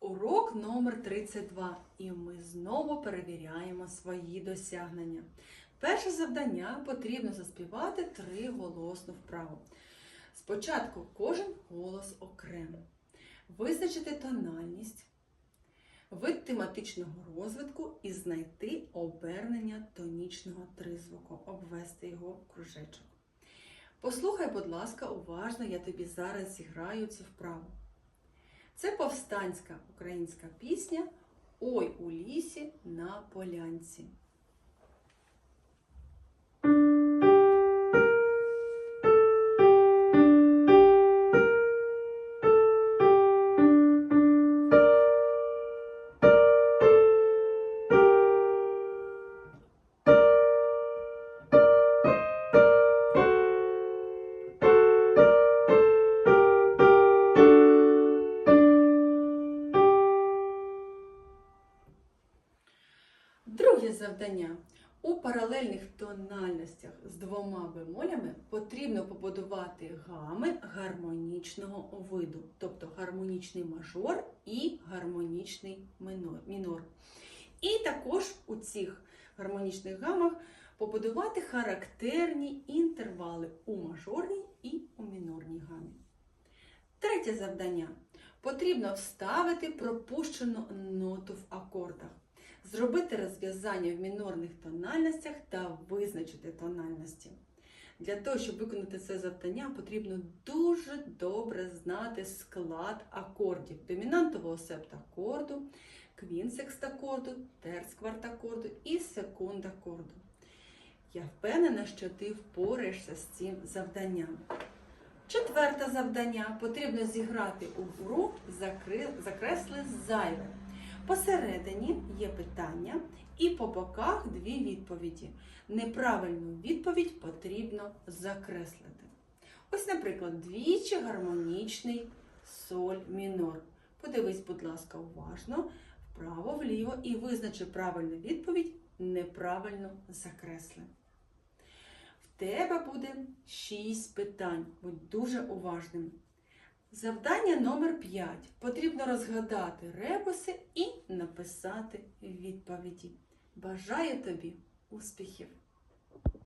Урок номер 32. І ми знову перевіряємо свої досягнення. Перше завдання потрібно заспівати триголосну вправу. Спочатку кожен голос окремо. Визначити тональність, вид тематичного розвитку і знайти обернення тонічного тризвуку, обвести його в кружечок. Послухай, будь ласка, уважно, я тобі зараз зіграю цю вправу. Це повстанська українська пісня Ой у лісі на полянці. Друге завдання. У паралельних тональностях з двома бемолями потрібно побудувати гами гармонічного виду, тобто гармонічний мажор і гармонічний мінор. І також у цих гармонічних гамах побудувати характерні інтервали у мажорній і у мінорній гамі. Третє завдання. Потрібно вставити пропущену ноту в акордах зробити розв'язання в мінорних тональностях та визначити тональності. Для того, щоб виконати це завдання, потрібно дуже добре знати склад акордів домінантового септакорду, квінсекстакорду, терцквартакорду і секундакорду. Я впевнена, що ти впораєшся з цим завданням. Четверте завдання потрібно зіграти у гру закресли зайве. Посередині є питання, і по боках дві відповіді. Неправильну відповідь потрібно закреслити. Ось, наприклад, двічі гармонічний соль мінор. Подивись, будь ласка, уважно, вправо-вліво і визначи правильну відповідь, неправильно закресли. В тебе буде 6 питань. Будь дуже уважним. Завдання номер 5. Потрібно розгадати ребуси і написати відповіді. Бажаю тобі успіхів!